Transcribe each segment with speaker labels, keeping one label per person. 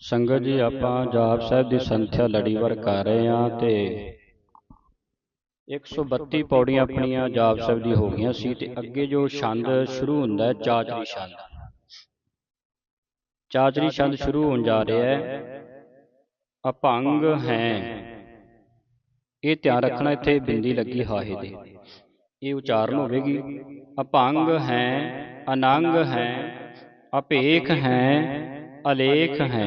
Speaker 1: ਸੰਗਤ ਜੀ ਆਪਾਂ ਜਾਪ ਸਾਹਿਬ ਦੀ ਸੰਥਿਆ ਲੜੀਵਾਰ ਕਰ ਰਹੇ ਹਾਂ ਤੇ 132 ਪੌੜੀਆਂ ਆਪਣੀਆਂ ਜਾਪ ਸਾਹਿਬ ਦੀ ਹੋ ਗਈਆਂ ਸੀ ਤੇ ਅੱਗੇ ਜੋ ਛੰਦ ਸ਼ੁਰੂ ਹੁੰਦਾ ਹੈ ਚਾਚਰੀ ਛੰਦ। ਚਾਚਰੀ ਛੰਦ ਸ਼ੁਰੂ ਹੋਣ ਜਾ ਰਿਹਾ ਹੈ। ਅਭੰਗ ਹੈ। ਇਹ ਧਿਆਨ ਰੱਖਣਾ ਇੱਥੇ ਬਿੰਦੀ ਲੱਗੀ ਹਾਹੇ ਦੇ ਇਹ ਉਚਾਰਨ ਹੋਵੇਗੀ। ਅਭੰਗ ਹੈ ਅਨੰਗ ਹੈ ਅਭੇਖ ਹੈ। ਅਲੇਖ ਹੈ।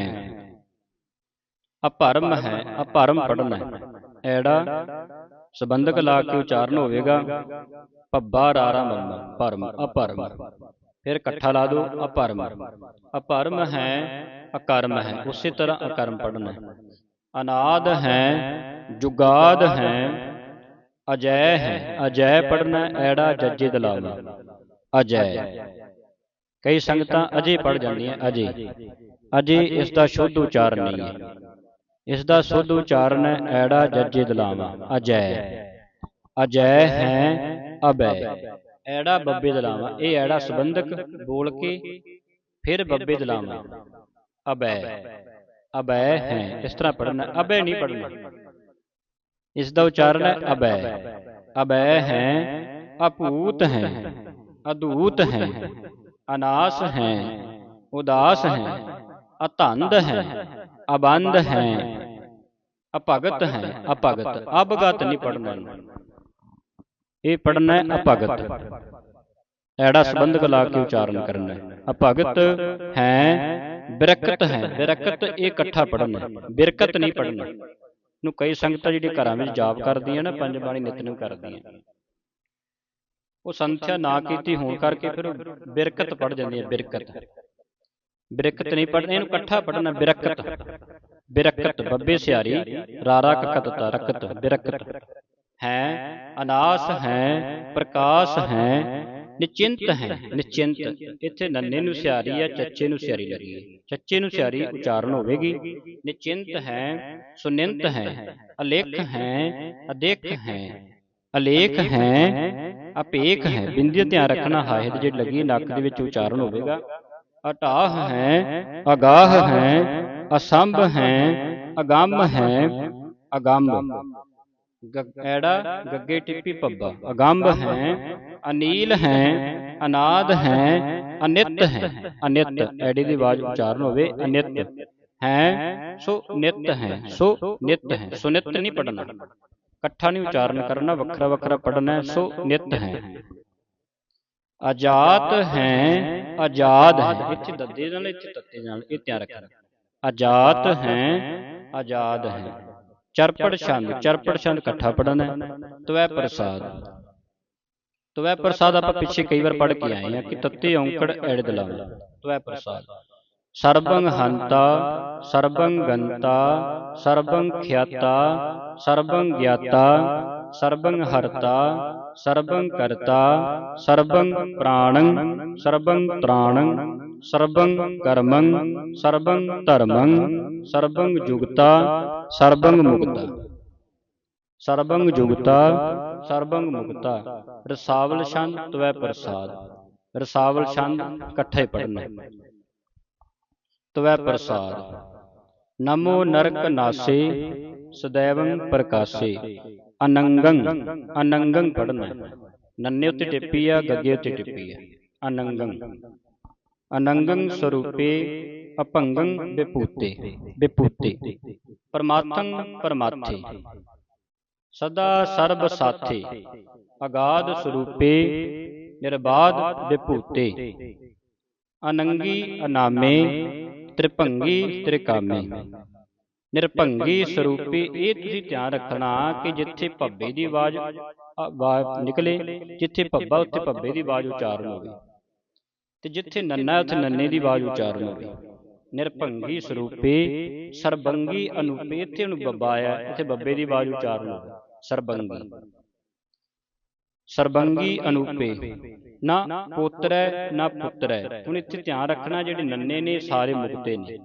Speaker 1: ਅਪਰਮ ਹੈ ਅਪਰਮ ਪੜਨਾ ਹੈ। ਐੜਾ ਸੰਬੰਧਕ ਲਾ ਕੇ ਉਚਾਰਨ ਹੋਵੇਗਾ। ਪੱਬਾ ਰਾਰਾ ਮਰਮਾ ਪਰਮ ਅਪਰਮ। ਫਿਰ ਇਕੱਠਾ ਲਾ ਦੋ ਅਪਰਮ। ਅਪਰਮ ਹੈ ਅਕਰਮ ਹੈ। ਉਸੇ ਤਰ੍ਹਾਂ ਅਕਰਮ ਪੜਨਾ ਹੈ। ਅਨਾਦ ਹੈ ਜੁਗਾਦ ਹੈ। ਅਜੈ ਹੈ ਅਜੈ ਪੜਨਾ ਐੜਾ ਜੱਜੇ ਦਲਾਵਾ ਅਜੈ। ਕਈ ਸੰਗਤਾਂ ਅਜੇ ਪੜ ਜਾਂਦੀਆਂ ਅਜੇ। ਅਜੇ। ਇਸ ਦਾ ਸ਼ੁੱਧ ਉਚਾਰਨ ਨਹੀਂ। ਹੈ ਇਸ ਦਾ ਸ਼ੁੱਧ ਉਚਾਰਨ ਹੈ ਐੜਾ ਜੱਜੇ ਦਲਾਵਾ ਅਜੈ। ਅਜੈ ਹੈ ਅਬੈ। ਐੜਾ ਬੱਬੇ ਦਲਾਵਾ ਇਹ ਐੜਾ ਸੰਬੰਧਕ ਬੋਲ ਕੇ ਫਿਰ ਬੱਬੇ ਦਲਾਵਾ ਅਬੈ। ਅਬੈ। ਹੈ ਇਸ ਤਰ੍ਹਾਂ ਪੜਨਾ ਅਬੈ ਨਹੀਂ ਪੜਨਾ ਇਸ ਦਾ ਉਚਾਰਨ ਹੈ ਅਬੈ। ਅਬੈ। ਹੈ ਅਪੂਤ ਹੈ ਅਦੂਤ ਹੈ। ਅਨਾਸ ਹੈ ਉਦਾਸ ਹੈ ਅਤੰਦ ਹੈ ਅਬੰਧ ਹੈ ਅਭਗਤ ਹੈ ਅਭਗਤ ਅਭਗਤ ਨਹੀਂ ਪੜਨਾ ਇਹ ਪੜਨਾ ਹੈ ਅਭਗਤ। ਐੜਾ ਸੰਬੰਧਕ ਲਾ ਕੇ ਉਚਾਰਨ ਕਰਨਾ ਹੈ। ਅਭਗਤ ਹੈ ਬਿਰਕਤ ਹੈ। ਬਿਰਕਤ ਇਹ ਇਕੱਠਾ ਪੜਨਾ ਬਿਰਕਤ ਨਹੀਂ ਪੜਨਾ ਨੂੰ ਕਈ ਸੰਗਤਾਂ ਜਿਹੜੀ ਘਰਾਂ ਵਿੱਚ ਜਾਪ ਕਰਦੀਆਂ ਨਾ ਪੰਜ ਬਾਣੀ ਨਿਤਨੇਮ ਕਰਦੀਆਂ। ਉਹ ਸੰਥਿਆ ਨਾ ਕੀਤੀ ਹੋਣ ਕਰਕੇ ਫਿਰ ਬਿਰਕਤ ਪੜ ਜਾਂਦੀਆਂ ਬਿਰਕਤ। ਬਿਰਕਤ ਨਹੀਂ ਪੜਨਾ ਇਹਨੂੰ ਇਕੱਠਾ ਪੜਨਾ ਬਿਰਕਤ। ਬਿਰਕਤ। ਬੱਬੇ ਸਿਆਰੀ ਰਾਰਾ ਕਕਤ ਤਰਕਤ ਬਿਰਕਤ। ਹੈ ਅਨਾਸ ਹੈ ਪ੍ਰਕਾਸ਼ ਹੈ ਨਿਚਿੰਤ ਹੈ ਨਿਚਿੰਤ ਇੱਥੇ ਨੰਨੇ ਨੂੰ ਸਿਆਰੀ ਹੈ ਚੱਚੇ ਨੂੰ ਸਿਆਰੀ ਲੱਗੀ ਹੈ। ਚੱਚੇ ਨੂੰ ਸਿਆਰੀ ਉਚਾਰਨ ਹੋਵੇਗੀ। ਨਿਚਿੰਤ ਹੈ ਸੁਨਿੰਤ ਹੈ ਅਲੇਖ ਹੈ ਅਦੇਖ ਹੈ। ਅਲੇਖ ਹੈ ਅਪੇਖ ਹੈ ਬਿੰਦੀ ਧਿਆਨ ਰੱਖਣਾ ਹਾਇ ਤੇ ਜਿਹੜੀ ਲੱਗੀ ਨੱਕ ਦੇ ਵਿੱਚ ਉਚਾਰਨ ਹੋਵੇਗਾ। ਅਟਾਹ ਹੈ ਅਗਾਹ ਹੈ ਅਸੰਭ ਹੈ ਅਗੰਮ ਹੈ ਅਗੰਮ। ਐੜਾ ਗੱਗੇ ਟਿੱਪੀ ਪੱਬਾ ਅਗੰਭ ਹੈ ਅਨੀਲ ਹੈ ਅਨਾਦ ਹੈ ਅਨਿਤ ਹੈ ਅਨਿਤ ਐੜੀ ਦੀ ਆਵਾਜ਼ ਉਚਾਰਨ ਹੋਵੇ ਅਨਿਤ। ਹੈ ਸੋ ਨਿਤ ਹੈ ਸੋ ਨਿਤ ਹੈ। ਸੋ ਨਿਤ ਨਹੀਂ ਪੜਨਾ ਇਕੱਠਾ ਨਹੀਂ ਉਚਾਰਨ ਕਰਨਾ ਵੱਖਰਾ ਵੱਖਰਾ ਪੜਨਾ ਸੋ ਨਿਤ ਹੈ। ਆਜ਼ਾਦ ਹੈ ਆਜ਼ਾਦ ਹੈ। ਇੱਥੇ ਦੱਦੇ ਨਾਲ ਇੱਥੇ ਤੱਤੇ ਨਾਲ ਇਹ ਧਿਆਨ ਰੱਖਣਾ। ਆਜ਼ਾਦ ਹੈ ਆਜ਼ਾਦ ਹੈ। ਚਰਪੜ ਛੰਦ ਚਰਪੜ ਛੰਦ ਇਕੱਠਾ ਪੜਨਾ ਤਵੈ ਪ੍ਰਸਾਦ। ਤਵੈ ਪ੍ਰਸਾਦ ਆਪਾਂ ਪਿੱਛੇ ਕਈ ਵਾਰ ਪੜ ਕੇ ਆਏ ਆ ਕਿ ਤੱਤੇ ਔਂਕੜ ਐੜ ਦਲਾਵਾ ਤਵੈ ਪ੍ਰਸਾਦ ਸਰਬੰ ਹੰਤਾ ਸਰਬੰ ਗੰਤਾ, ਸਰਬੰ ਖਿਆਤਾ, ਸਰਬੰ ਗਿਆਤਾ, ਸਰਬੰ ਹਰਤਾ, ਸਰਬੰ ਕਰਤਾ, ਸਰਬੰ ਪ੍ਰਾਣੰ, ਸਰਬੰ ਤ੍ਰਾਣੰ, ਸਰਬੰ ਕਰਮੰ, ਸਰਬੰ ਧਰਮੰ, ਸਰਬੰ ਜੁਗਤਾ, ਸਰਬੰ ਮੁਕਤਾ। ਸਰਬੰ ਜੁਗਤਾ, ਸਰਬੰ ਮੁਕਤਾ। ਰਸਾਵਲ ਛੰਦ ਤਵੈ ਪ੍ਰਸਾਦ। ਰਸਾਵਲ ਛੰਦ ਇਕੱਠੇ ਪੜਨਾ ਤਵੈ ਪ੍ਰਸਾਦ। ਨਮੋ ਨਰਕ ਨਾਸੇ ਸदैवੰ ਪ੍ਰਕਾਸੇ। ਅਨੰਗੰ ਅਨੰਗੰ ਪੜਨਾ ਨੰਨੇ ਉੱਤੇ ਟਿੱਪੀ ਆ ਗੱਗੇ ਉੱਤੇ ਟਿੱਪੀ ਆ। ਅਨੰਗੰ। ਅਨੰਗੰ ਸਰੂਪੇ ਅਪੰਗੰ ਵਿਪੂਤੇ ਵਿਪੂਤੇ ਪਰਮਾਤੰ ਪਰਮਾਥੇ ਸਦਾ ਸਰਬ ਸਾਥੇ ਅਗਾਧ ਸਰੂਪੇ ਨਿਰਬਾਧ ਵਿਪੂਤੇ ਅਨੰਗੀ ਅਨਾਮੇ ਤ੍ਰਿਭੰਗੀ ਤ੍ਰਿਕਾਮੇ। ਨਿਰਭੰਗੀ ਸਰੂਪੀ, ਇਹ ਤੁਸੀਂ ਧਿਆਨ ਰੱਖਣਾ ਕਿ ਜਿੱਥੇ ਭੱਬੇ ਦੀ ਆਵਾਜ਼ ਨਿਕਲੇ, ਜਿੱਥੇ ਭੱਬਾ, ਉੱਥੇ ਭੱਬੇ ਦੀ ਆਵਾਜ਼ ਉਚਾਰਨ ਹੋਵੇ। ਤੇ ਜਿੱਥੇ ਨੰਨਾ, ਉੱਥੇ ਨੰਨੇ ਦੀ ਆਵਾਜ਼ ਉਚਾਰਨ ਹੋਵੇ। ਨਿਰਭੰਗੀ ਸਰੂਪੇ, ਸਰਬੰਗੀ ਅਨੂਪੇ, ਇੱਥੇ ਉਹਨੂੰ ਬੱਬਾ ਆਇਆ, ਇੱਥੇ ਬੱਬੇ ਦੀ ਆਵਾਜ਼ ਉਚਾਰਨ ਹੋਵੇ। ਸਰਬੰਗੀ। ਸਰਬੰਗੀ ਅਨੂਪੇ। ਨਾ ਪੋਤਰੈ ਨਾ ਪੁੱਤਰੈ ਹੁਣ ਇੱਥੇ ਧਿਆਨ ਰੱਖਣਾ ਜਿਹੜੇ ਨੰਨੇ ਨੇ ਸਾਰੇ ਮੁਕਤੇ ਨੇ।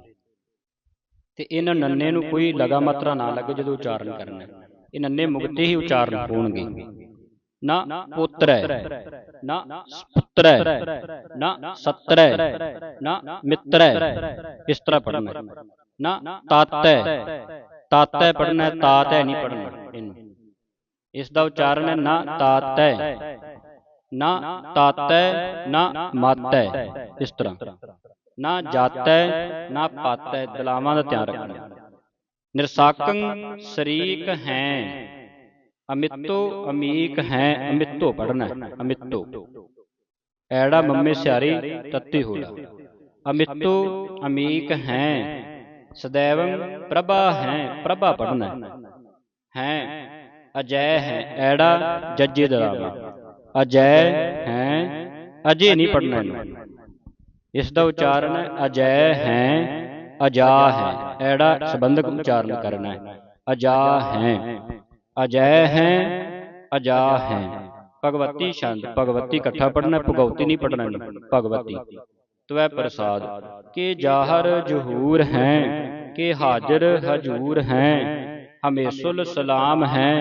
Speaker 1: ਤੇ ਇਹਨਾਂ ਨੰਨੇ ਨੂੰ ਕੋਈ ਲਗਾ ਮਾਤਰਾ ਨਾ ਲੱਗੇ ਜਦੋਂ ਉਚਾਰਨ ਕਰਨਾ ਇਹ ਨੰਨੇ ਮੁਕਤੇ ਹੀ ਉਚਾਰਨ ਹੋਣਗੇ। ਨਾ ਪੁੱਤਰੈ ਨਾ ਪੁੱਤਰੈ ਨਾ ਸੱਤਰੈ ਨਾ ਮਿੱਤਰੈ ਇਸ ਤਰ੍ਹਾਂ ਪੜਨਾ ਨਾ ਤਾਤੈ ਤਾਤੈ ਪੜਨਾ ਹੈ ਤਾਤੈ ਨਹੀਂ ਪੜਨਾ ਇਹਨੂੰ। ਇਸ ਦਾ ਉਚਾਰਨ ਹੈ। ਨਾ ਤਾਤੈ ਨਾ ਤਾਤੈ, ਨਾ ਮਾਤੈ, ਇਸ ਤਰ੍ਹਾਂ। ਨਾ ਜਾਤੈ, ਨਾ ਪਾਤੈ, ਦਲਾਵਾਂ ਦਾ ਧਿਆਨ ਰੱਖਣਾ। ਨਿਰਸਾਕੰ ਸ਼ਰੀਕ ਹੈ, ਅਮਿਤੋ ਅਮੀਕ ਹੈ, ਅਮਿੱਤੋ ਪੜਨਾ ਹੈ ਐੜਾ ਮੰਮੇ ਸਿਆਰੀ ਤੱਤੀ ਹੋੜਾ ਅਮਿੱਤੋ ਅਮੀਕ ਹੈ ਸदैवੰ ਪ੍ਰਭਾ ਹੈ, ਪ੍ਰਭਾ ਪੜਨਾ ਹੈ। ਅਜੈ ਹੈ, ਐੜਾ ਜੱਜੇ ਦਰਾਵਾ ਅਜੈ ਹੈ? ਅਜੇ ਨਹੀਂ ਪੜਨਾ ਇਹਨੂੰ। ਇਸ ਦਾ ਉਚਾਰਨ ਹੈ ਅਜੈ ਹੈ ਅਜਾ ਹੈ? ਐੜਾ ਸੰਬੰਧਕ ਉਚਾਰਨ ਕਰਨਾ ਹੈ। ਅਜਾ ਹੈ। ਅਜੈ ਹੈ। ਅਜਾ ਹੈ। ਭਗਵਤੀ ਛੰਦ। ਭਗਵਤੀ ਇਕੱਠਾ ਪੜਨਾ ਭਗਵਤੀ ਨਹੀਂ ਪੜਨਾ ਭਗਵਤੀ ਤਵੈ ਪ੍ਰਸਾਦ ਕੇ ਜਾਹਰ ਜਹੂਰ ਹੈ ਕੇ ਹਾਜ਼ਰ ਹਜੂਰ ਹੈ ਹਮੇਸ਼ੁਲ ਸਲਾਮ ਹੈ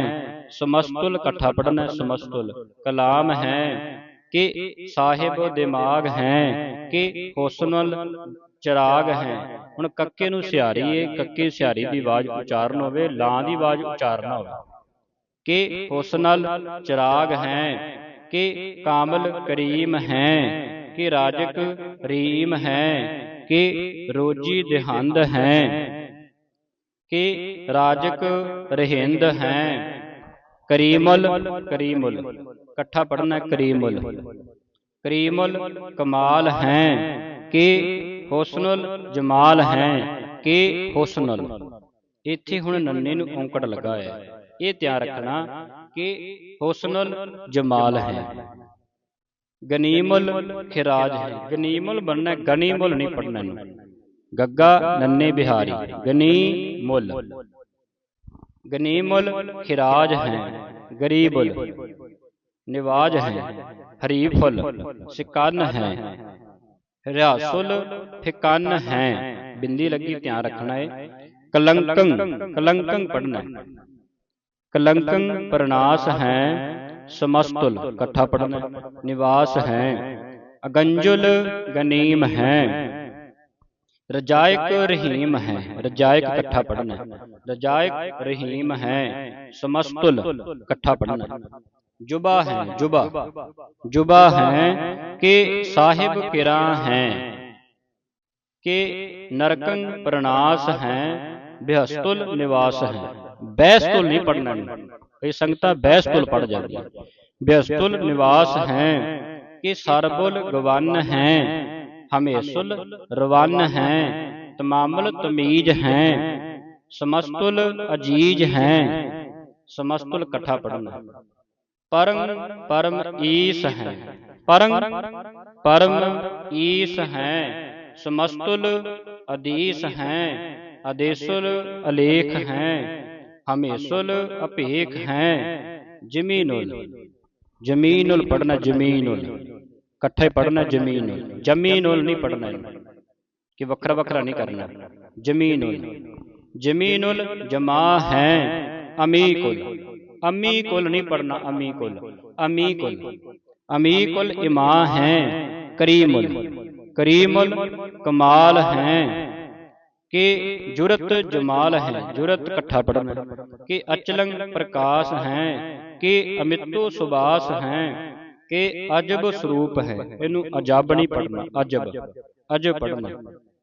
Speaker 1: ਸਮਸਤੁਲ ਇਕੱਠਾ ਪੜਨਾ ਸਮਸਤੁਲ। ਕਲਾਮ ਹੈ ਕਿ ਸਾਹਿਬ ਦਿਮਾਗ ਹੈ ਕਿ ਹੁਸਨਲ ਚਿਰਾਗ ਹੈ। ਹੁਣ ਕੱਕੇ ਨੂੰ ਸਿਹਾਰੀ ਏ, ਕੱਕੇ ਸਿਹਾਰੀ ਦੀ ਆਵਾਜ਼ ਉਚਾਰਨ ਹੋਵੇ, ਲਾਂ ਦੀ ਆਵਾਜ਼ ਉਚਾਰਨਾ ਹੋਵੇ। ਕਿ ਹੁਸਨਲ ਚਿਰਾਗ ਹੈ, ਕਿ ਕਾਮਲ ਕਰੀਮ ਹੈ, ਕਿ ਰਾਜਕ ਰੀਮ ਹੈ, ਕਿ ਰੋਜੀ ਦਿਹੰਦ ਹੈ, ਕਿ ਰਾਜਕ ਰਹਿੰਦ ਹੈ। ਕਰੀਮਲ ਕਰੀਮੁਲ ਇਕੱਠਾ ਪੜਨਾ ਕਰੀਮੁਲ ਕਰੀਮੁਲ ਕਮਾਲ ਹੈ ਕਿ ਹੁਸਨੁਲ ਜਮਾਲ ਹੈ ਕਿ ਹੁਸਨੁਲ। ਇੱਥੇ ਹੁਣ ਨੰਨੇ ਨੂੰ ਔਂਕੜ ਲੱਗਾ ਹੈ। ਇਹ ਧਿਆਨ ਰੱਖਣਾ ਕਿ ਹੁਸਨੁਲ ਜਮਾਲ ਹੈ। ਗਨੀਮੁਲ ਖਿਰਾਜ ਹੈ। ਗਨੀਮੁਲ ਬਣਨਾ ਗਨੀਮੁਲ ਨਹੀਂ ਪੜਨਾ ਨੂੰ ਗੱਗਾ ਨੰਨੇ ਬਿਹਾਰੀ ਗਨੀਮੁਲ। ਗਨੀਮੁਲ ਖਿਰਾਜ ਹੈ ਗਰੀਬੁਲ ਨਿਵਾਜ ਹੈ ਹਰੀਫੁਲ ਸਿਕਨ ਹੈ ਰਿਆਸੁਲ ਫਿਕਨ ਹੈ ਬਿੰਦੀ ਲੱਗੀ ਧਿਆਨ ਰੱਖਣਾ ਹੈ ਕਲੰਕੰ ਕਲੰਕੰ ਪੜਨਾ ਹੈ ਕਲੰਕੰ ਪ੍ਰਨਾਸ ਹੈ ਸਮਸਤੁਲ ਇਕੱਠਾ ਪੜਨਾ ਨਿਵਾਸ ਹੈ ਅਗੰਜੁਲ ਗਨੀਮ ਹੈ ਰਜਾਇਕ ਰਹੀਮ ਹੈ ਰਜਾਇਕ ਇਕੱਠਾ ਪੜਨਾ ਰਜਾਇਕ ਰਹੀਮ ਹੈ ਸਮਸਤੁਲ ਇਕੱਠਾ ਪੜਨਾ ਜੁਬਾ ਹੈ ਜੁਬਾ ਜੁਬਾ ਹੈ ਕਿ ਸਾਹਿਬ ਕਿਰਾ ਹੈ ਕਿ ਨਰਕੰ ਪ੍ਰਨਾਸ ਹੈ ਬਿਹਸਤੁਲ ਨਿਵਾਸ ਹੈ ਬੈਸਤੁਲ ਨਹੀਂ ਪੜਨਾ ਇਹ ਸੰਗਤਾਂ ਬੈਸਤੁਲ ਪੜ ਜਾਂਦੀਆਂ ਬਿਹਸਤੁਲ ਨਿਵਾਸ ਹੈ ਕਿ ਸਰਬੁਲ ਗਵਨ ਹੈ ਹਮੇਸ਼ੁਲ ਰਵਨ ਹੈ ਤਮਾਮਲ ਤਮੀਜ ਹੈ ਸਮਸਤੁਲ ਅਜੀਜ ਹੈ ਸਮਸਤੁਲ ਇਕੱਠਾ ਪੜਨਾ ਪਰਮ ਪਰਮ ਈਸ ਹੈ ਪਰਮ ਪਰਮ ਈਸ ਹੈ ਸਮਸਤੁਲ ਅਦੀਸ ਹੈ ਅਦੇਸੁਲ ਅਲੇਖ ਹੈ ਹਮੇਸ਼ੁਲ ਅਭੇਖ ਹੈ ਜ਼ਮੀਨੁਲ ਜ਼ਮੀਨੁਲ ਪੜਨਾ ਜ਼ਮੀਨੁਲ ਇਕੱਠੇ ਪੜਨਾ ਜ਼ਮੀਨੁਲ ਜ਼ਮੀਨੁਲ ਨਹੀਂ। ਪੜਨਾ ਕਿ ਵੱਖਰਾ ਵੱਖਰਾ ਨਹੀਂ ਕਰਨਾ। ਜ਼ਮੀਨੁਲ ਜ਼ਮੀਨੁਲ ਜਮਾ ਹੈ ਅਮੀਕੁਲ ਅਮੀ ਕੁਲ ਨਹੀਂ ਪੜਨਾ ਅਮੀ ਕੁਲ। ਅਮੀ ਕੁਲ ਅਮੀ ਕੁਲ ਇਮਾ ਹੈ ਕਰੀਮੁਲ ਕਰੀਮੁਲ ਕਮਾਲ ਹੈ। ਕਿ ਜੁਰਤ ਜਮਾਲ ਹੈ। ਜੁਰਤ ਇਕੱਠਾ ਪੜਨਾ ਕਿ ਅਚਲੰਗ ਪ੍ਰਕਾਸ਼ ਹੈ। ਕਿ ਅਮਿਤੋ ਸੁਬਾਸ ਹੈ। ਕਿ ਅਜਬ ਸਰੂਪ ਹੈ। ਇਹਨੂੰ ਅਜਬ ਨਹੀਂ ਪੜਨਾ ਅਜਬ ਅਜਬ ਪੜਨਾ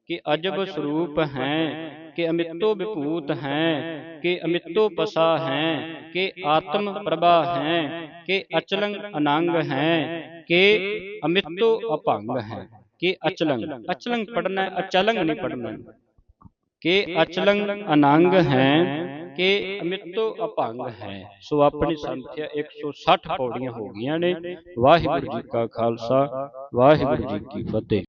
Speaker 1: ਕਿ ਅਜਬ ਸਰੂਪ ਹੈ, ਕਿ ਅਮਿਤੋ ਵਿਭੂਤ ਹੈ, ਕਿ ਅਮਿਤੋ ਪਸਾ ਹੈ, ਕਿ ਆਤਮ ਪ੍ਰਭਾ ਹੈ, ਕਿ ਅਚਲੰਗ ਅਨੰਗ ਹੈ, ਕਿ ਅਮਿਤੋ ਅਭੰਗ ਹੈ। ਕਿ ਅਚਲੰਗ ਅਚਲੰਗ ਪੜਨਾ ਅਚਲੰਗ ਨਹੀਂ ਪੜਨਾ ਕਿ ਅਚਲੰਗ ਅਨੰਗ ਹੈ ਕਿ ਅਮਿਤੋ ਅਭੰਗ ਹੈ। ਸੋ ਆਪਣੀ ਸੰਖਿਆ 160 ਪੌੜੀਆਂ ਹੋ ਗਈਆਂ ਨੇ। ਵਾਹਿਗੁਰੂ ਜੀ ਕਾ ਖਾਲਸਾ, ਵਾਹਿਗੁਰੂ ਜੀ ਕੀ ਫਤਿਹ।